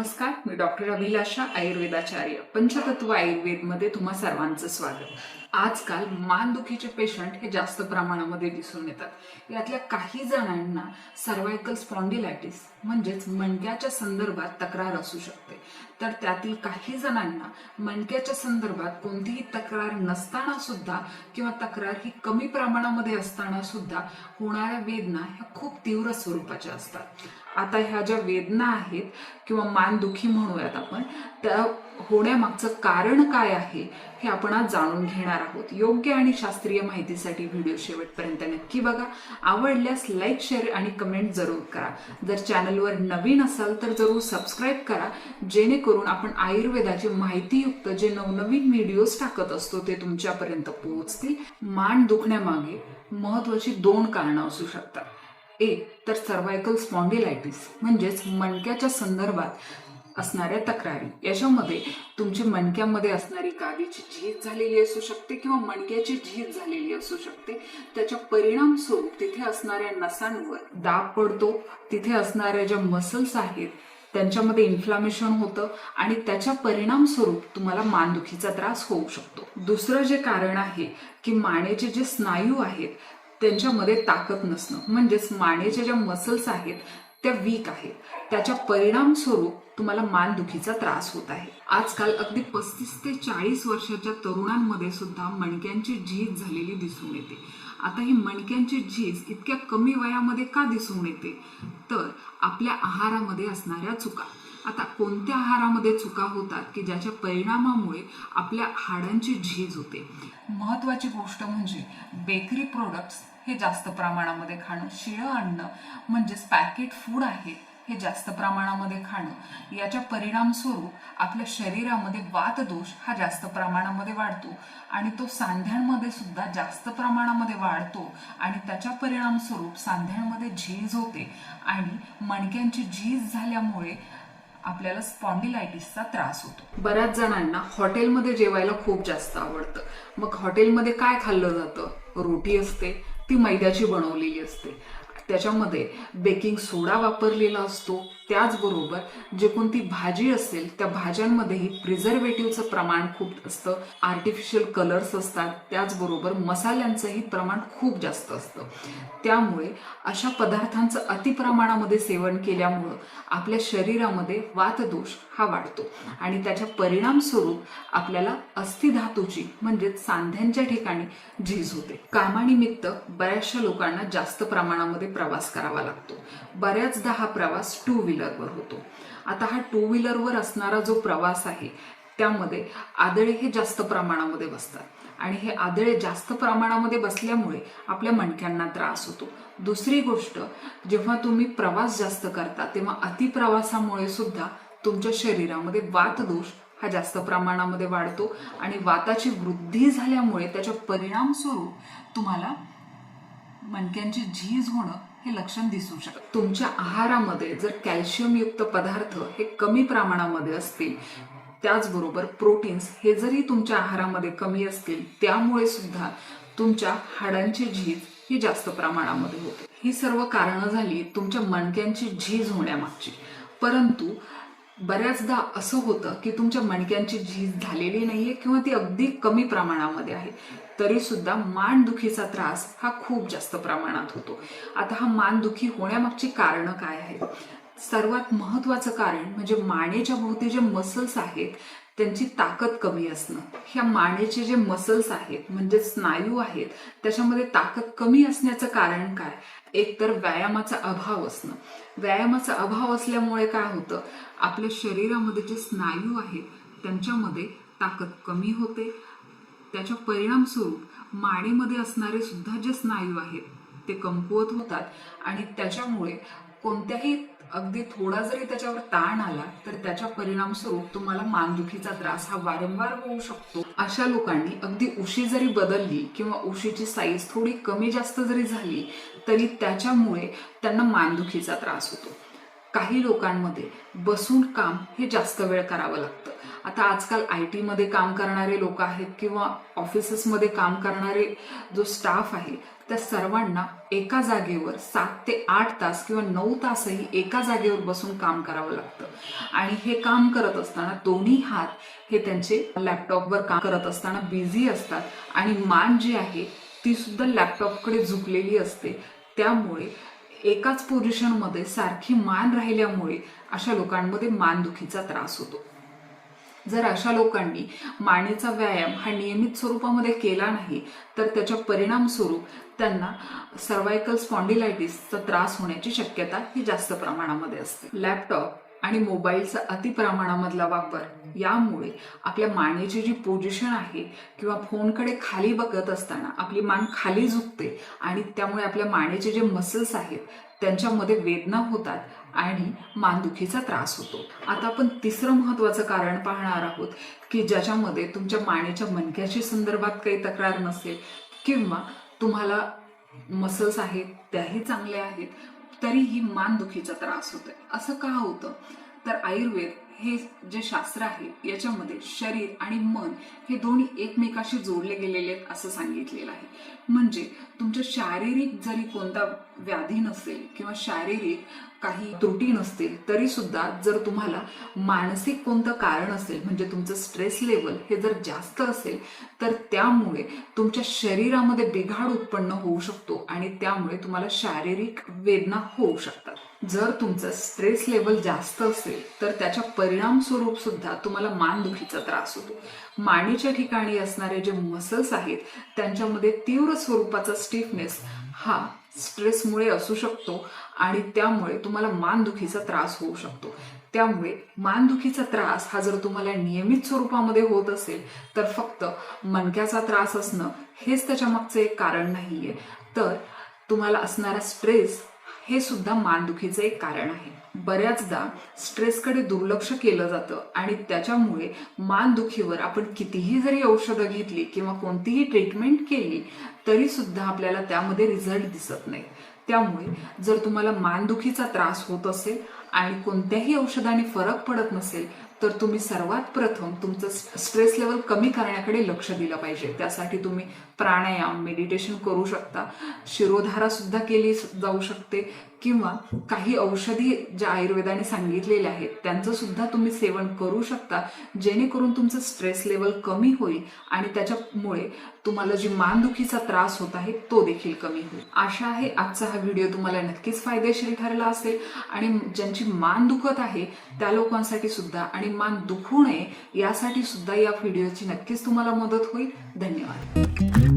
नमस्कार मी डॉक्टर अभिलाषा आयुर्वेदाचार्य पंचतत्व आयुर्वेदमध्ये तुम्हा सर्वांचं स्वागत. आजकाल मानदुखीचे पेशंट हे जास्त प्रमाणामध्ये दिसून येतात. यातल्या काही जणांना सर्वायकल स्पॉन्डिलायटिस म्हणजेच मणक्याच्या संदर्भात तक्रार असू शकते. तर त्यातील काही जणांना मणक्याच्या संदर्भात कोणतीही तक्रार नसताना सुद्धा किंवा तक्रार ही कमी प्रमाणामध्ये असताना सुद्धा होणाऱ्या वेदना ह्या खूप तीव्र स्वरूपाच्या असतात. आता ह्या ज्या वेदना आहेत किंवा मानदुखी म्हणूयात आपण त्या होण्यामागचं कारण काय आहे? हे आपण आज जाणून घेणार आहोत. योग्य आणि शास्त्रीय माहितीसाठी व्हिडिओ शेवटपर्यंत नक्की बघा. आवडल्यास लाईक शेअर आणि कमेंट जरूर करा. जर चॅनलवर नवीन असाल तर जरूर सबस्क्राईब करा. जेणेकरून आपण आयुर्वेदाचे माहितीयुक्त जे नवनवीन व्हिडिओज टाकत असतो ते तुमच्यापर्यंत पोहोचतील. मान दुखण्यामागे महत्वाची दोन कारणं असू शकतात. एक तर सर्वायकल स्पॉन्डिलायटिस म्हणजेच मणक्याच्या संदर्भात असणाऱ्या तक्रारी. याच्यामध्ये तुमच्या मणक्यामध्ये असणारी कावीची झीज झालेली असू शकते किंवा मणक्याची झीज झालेली असू शकते. त्याच्या परिणाम स्वरूप तिथे असणाऱ्या नसांवर दाब पडतो. तिथे असणाऱ्या ज्या मसल्स आहेत त्यांच्यामध्ये इन्फ्लामेशन होतं आणि त्याच्या परिणाम स्वरूप तुम्हाला मानदुखीचा त्रास होऊ शकतो. दुसरं जे कारण आहे की मानेचे जे स्नायू आहेत त्यांच्यामध्ये ताकद नसणं. म्हणजेच मानेच्या ज्या मसल्स आहेत त्या वीक आहेत. त्याच्या परिणाम स्वरूप तुम्हाला मानदुखीचा त्रास होत आहे. आजकाल अगदी पस्तीस ते चाळीस वर्षाच्या तरुणांमध्ये सुद्धा मणक्यांची झीज झालेली दिसून येते. आता ही मणक्यांची झीज इतक्या कमी वयामध्ये का दिसून येते? तर आपल्या आहारामध्ये असणाऱ्या चुका. आता कोणत्या आहारामध्ये चुका होतात की ज्याच्या परिणामामुळे आपल्या हाडांची झीज होते? महत्वाची गोष्ट म्हणजे बेकरी प्रोडक्ट्स हे जास्त प्रमाणामध्ये खाणं. शिळं अन्न म्हणजेच पॅकेट फूड आहे हे जास्त प्रमाणामध्ये खाणं. याच्या परिणामस्वरूप आपल्या शरीरामध्ये वातदोष हा जास्त प्रमाणामध्ये वाढतो आणि तो सांध्यांमध्ये सुद्धा जास्त प्रमाणामध्ये वाढतो आणि त्याच्या परिणामस्वरूप सांध्यांमध्ये झीज होते आणि मणक्यांची झीज झाल्यामुळे आपल्याला स्पॉन्डिलायटिसचा त्रास होतो. बऱ्याच जणांना हॉटेलमध्ये जेवायला खूप जास्त आवडतं. मग हॉटेलमध्ये काय खाल्लं जातं? रोटी असते ती मैद्याची बनवलेली असते. त्याच्यामध्ये बेकिंग सोडा वापरलेला असतो. त्याचबरोबर जे कोणती भाजी असेल त्या भाज्यांमध्येही प्रिझर्वेटिव्हचं प्रमाण खूप असतं. आर्टिफिशियल कलर्स असतात. त्याचबरोबर मसाल्यांचंही प्रमाण खूप जास्त असतं. त्यामुळे अशा पदार्थांचं अतिप्रमाणामध्ये सेवन केल्यामुळं आपल्या शरीरामध्ये वातदोष हा वाढतो. आणि त्याच्या परिणाम स्वरूप आपल्याला अस्थिधातूची म्हणजेच सांध्यांच्या ठिकाणी झीज होते. कामानिमित्त बऱ्याचशा लोकांना जास्त प्रमाणामध्ये प्रवास करावा लागतो. बऱ्याचदा हा प्रवास टू व्हीलरवर होतो. आता हा टू व्हीलरवर असणारा जो प्रवास आहे त्यामध्ये आदळे हे जास्त प्रमाणामध्ये बसतात. आणि हे आदळे जास्त प्रमाणामध्ये बसल्यामुळे आपल्या मणक्यांना त्रास होतो. दुसरी गोष्ट जेव्हा तुम्ही प्रवास जास्त करता तेव्हा अतिप्रवासामुळे सुद्धा तुमच्या शरीरामध्ये वातदोष हा जास्त प्रमाणामध्ये वाढतो आणि वाताची वृद्धी झाल्यामुळे त्याच्या परिणामस्वरूप तुम्हाला मणक्यांची झीज होणं हे लक्षण दिसू शकतं. तुमच्या आहारामध्ये जर कॅल्शियमयुक्त पदार्थ हे कमी प्रमाणामध्ये असतील त्याचबरोबर प्रोटीन्स हे जरी तुमच्या आहारामध्ये कमी असतील त्यामुळे सुद्धा तुमच्या हाडांची झीज ही जास्त प्रमाणामध्ये होते. ही सर्व कारणं झाली तुमच्या मणक्यांची झीज होण्यामागची. परंतु बऱ्याचदा असं होतं की तुमच्या मणक्यांची झीज झालेली नाहीये किंवा ती अगदी कमी प्रमाणामध्ये आहे. तरी सुद्धा मानदुखीचा त्रास हा खूप जास्त प्रमाणात होतो. आता हा मानदुखी होण्यामागची कारणं काय आहेत? सर्वात महत्वाचं कारण म्हणजे मानेच्या भोवती जे मसल्स आहेत त्यांची ताकद कमी असणं. ह्या मानेचे जे मसल्स आहेत म्हणजे स्नायू आहेत त्याच्यामध्ये ताकद कमी असण्याचं कारण काय? एक तर व्यायामाचा अभाव असणं. व्यायामाचा अभाव असल्यामुळे काय होतं? आपल्या शरीरामध्ये जे स्नायू आहेत त्यांच्यामध्ये ताकद कमी होते. त्याच्या परिणामस्वरूप मानेमध्ये असणारे सुद्धा जे स्नायू आहेत ते कमकुवत होतात. आणि त्याच्यामुळे कोणत्याही अगदी थोडा जरी त्याच्यावर ताण आला तर त्याच्या परिणाम स्वरूप तुम्हाला मानदुखीचा त्रास हा वारंवार होऊ शकतो. अशा लोकांनी अगदी उशी जरी बदलली किंवा उशीची साईज थोडी कमी जास्त जरी झाली तरी त्याच्यामुळे त्यांना मानदुखीचा त्रास होतो. काही लोकांमध्ये बसून काम हे जास्त वेळ करावं लागतं. आता आजकाल आय टीमध्ये काम करणारे लोक आहेत किंवा ऑफिसेसमध्ये काम करणारे जो स्टाफ आहे त्या सर्वांना एका जागेवर सात ते आठ तास किंवा नऊ तासही एका जागेवर बसून काम करावं लागतं. आणि हे काम करत असताना दोन्ही हात हे त्यांचे लॅपटॉपवर काम करत असताना बिझी असतात आणि मान जी आहे ती सुद्धा लॅपटॉपकडे झुकलेली असते. त्यामुळे एकाच पोझिशनमध्ये सारखी मान राहिल्यामुळे अशा लोकांमध्ये मानदुखीचा त्रास होतो. जर अशा लोकांनी मानेचा व्यायाम हा नियमित स्वरूपामध्ये केला नाही तर त्याच्या परिणाम स्वरूप त्यांना सर्वायकल स्पॉन्डिलायटिसचा त्रास होण्याची शक्यता ही जास्त प्रमाणामध्ये असते. लॅपटॉप आणि मोबाईलचा अति प्रमाणामधला वापर. यामुळे आपल्या मानेची जी पोझिशन आहे किंवा फोनकडे खाली बघत असताना आपली मान खाली झुकते आणि त्यामुळे आपल्या मानेचे जे मसल्स आहेत त्यांच्यामध्ये वेदना होतात आणि मानदुखीचा त्रास होतो. आता आपण तिसरं महत्वाचं कारण पाहणार आहोत की ज्याच्यामध्ये तुमच्या मानेच्या मणक्याशी संदर्भात काही तक्रार नसेल किंवा तुम्हाला मसल्स आहेत त्याही चांगल्या आहेत तरीही मानदुखीचा त्रास होतोय. असं का होतं? तर आयुर्वेद हे जे शास्त्र आहे याच्यामध्ये शरीर आणि मन हे दोन्ही एकमेकाशी जोडले गेलेले आहेत असं सांगितलेलं आहे. म्हणजे तुमच्या शारीरिक जरी कोणता व्याधी नसेल किंवा शारीरिक काही त्रुटी नसतील तरी सुद्धा जर तुम्हाला मानसिक कोणतं कारण असेल म्हणजे तुमचं स्ट्रेस लेवल हे जर जास्त असेल तर त्यामुळे तुमच्या शरीरामध्ये बिघाड उत्पन्न होऊ शकतो आणि त्यामुळे तुम्हाला शारीरिक वेदना होऊ शकतात. जर तुमचं स्ट्रेस लेवल जास्त असेल तर त्याच्या परिणाम स्वरूप सुद्धा तुम्हाला मानदुखीचा त्रास होतो. मानेच्या ठिकाणी असणारे जे मसल्स आहेत त्यांच्यामध्ये तीव्र स्वरूपाचा स्टिफनेस हा स्ट्रेसमुळे असू शकतो आणि त्यामुळे तुम्हाला मानदुखीचा त्रास होऊ शकतो. त्यामुळे मानदुखीचा त्रास हा जर तुम्हाला नियमित स्वरूपामध्ये होत असेल तर फक्त मणक्याचा त्रास असणं हेच त्याच्या मागचं एक कारण नाहीये. तर तुम्हाला असणारा स्ट्रेस हे सुद्धा मानदुखीचं एक कारण आहे. बऱ्याचदा स्ट्रेसकडे दुर्लक्ष केलं जातं आणि त्याच्यामुळे मानदुखीवर आपण कितीही जरी औषधं घेतली किंवा कोणतीही ट्रीटमेंट केली तरी सुद्धा आपल्याला त्यामध्ये रिझल्ट दिसत नाही. त्यामुळे जर तुम्हाला मानदुखीचा त्रास होत असेल आणि कोणत्याही औषधाने फरक पडत नसेल तर तुम्ही सर्वात प्रथम तुमचं स्ट्रेस लेवल कमी करण्याकडे लक्ष दिलं पाहिजे. त्यासाठी तुम्ही प्राणायाम मेडिटेशन करू शकता. शिरोधारा सुद्धा केली जाऊ शकते. किंवा काही औषधी ज्या आयुर्वेदाने सांगितलेल्या आहेत त्यांचं सुद्धा तुम्ही सेवन करू शकता जेणेकरून तुमचं स्ट्रेस लेवल कमी होईल आणि त्याच्यामुळे तुम्हाला जी मानदुखीचा त्रास होत आहे तो देखील कमी होईल. आशा आहे आजचा हा व्हिडिओ तुम्हाला नक्कीच फायदेशीर ठरला असेल आणि ज्यांची मान दुखत आहे त्या लोकांसाठी सुद्धा आणि मान दुखू नये यासाठी सुद्धा या व्हिडिओची नक्कीच तुम्हाला मदत होईल. धन्यवाद.